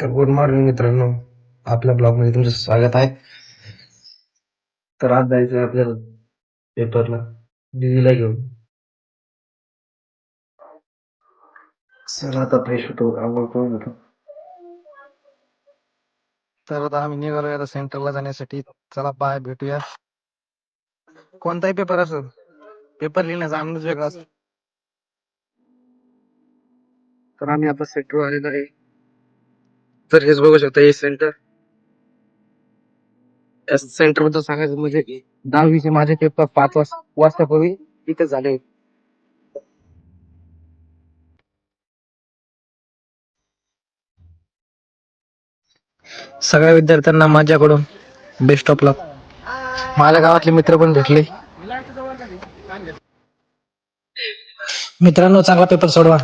तर good morning मित्रांनो. आपल्या ब्लॉगमध्ये तुमचं स्वागत आहे. तर आज जायचं आहे आपल्याला पेपरला दीदीला घेऊन. चला आता फ्रेश होतो. आंघोळ करून होतो तर आता आम्ही निघालोय आता सेंटरला जाण्यासाठी. चला बाय भेटूया. कोणताही पेपर असो पेपर लिहिण्याचा आनंद वेगळा असतो. तर आम्ही आता सेंटर आलेलो आहे. तर हेच बघू शकता हे सेंटर या सेंटरबद्दल सांगायचं म्हणजे दहावीचे माझे पेपर पाच वाजता वाजतापूर्वी इथे झाले. सगळ्या विद्यार्थ्यांना माझ्याकडून बेस्ट ऑफ लक माझ्या गावातले मित्र पण भेटले. मित्रांनो चांगला पेपर सोडवा.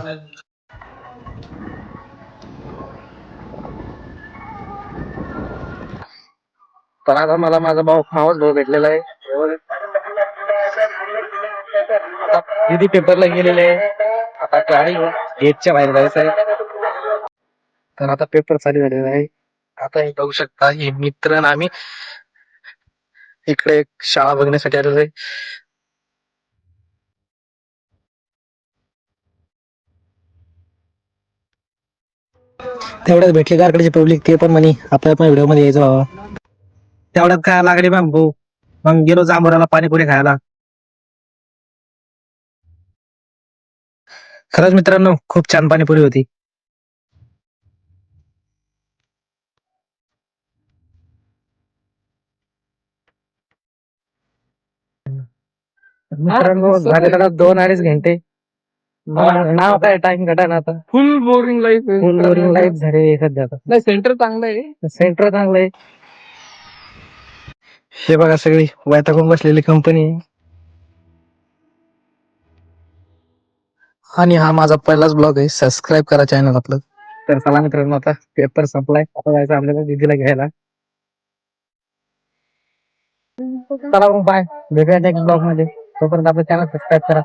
तर आता मला माझा भाऊ मावस भाऊ भेटलेला आहे. आता पेपरला गेलेले आहे? आता गाडी गेटच्या बाहेर जायचं आहे. तर आता पेपर चालू झालेला आहे. आता हे बघू शकता हे मित्र आम्ही इकडे एक शाळा बघण्यासाठी आलेलो आहे. तेवढ्याच भेटले गारकडचे पब्लिक ते पण म्हणे आपल्या पण व्हिडिओमध्ये यायचं बाबा. तेवढ्यात काय लागले मग भाऊ मग गेलो जांभराला पाणीपुरी खायला. खरंच मित्रांनो खूप छान पाणीपुरी होती. मित्रांनो झाले त्याला दोन अडीच घंटे. नाव काय? टाइम घटा ना आता. Full boring life full boring life झाले सध्या आता. नाही सेंटर चांगलं आहे. सेंटर चांगलं आहे. हे बघा सगळी वैतागून बसलेली कंपनी आणि हा माझा पहिलाच ब्लॉग आहे. सबस्क्राईब करा चॅनल आपलं. तर चला मित्रांनो आता पेपर संपलाय. आता जायचं आपल्याला दीदीला घ्यायला. चला मग बाय भेटूया ब्लॉगमध्ये. तोपर्यंत आपलं चॅनल सबस्क्राईब करा.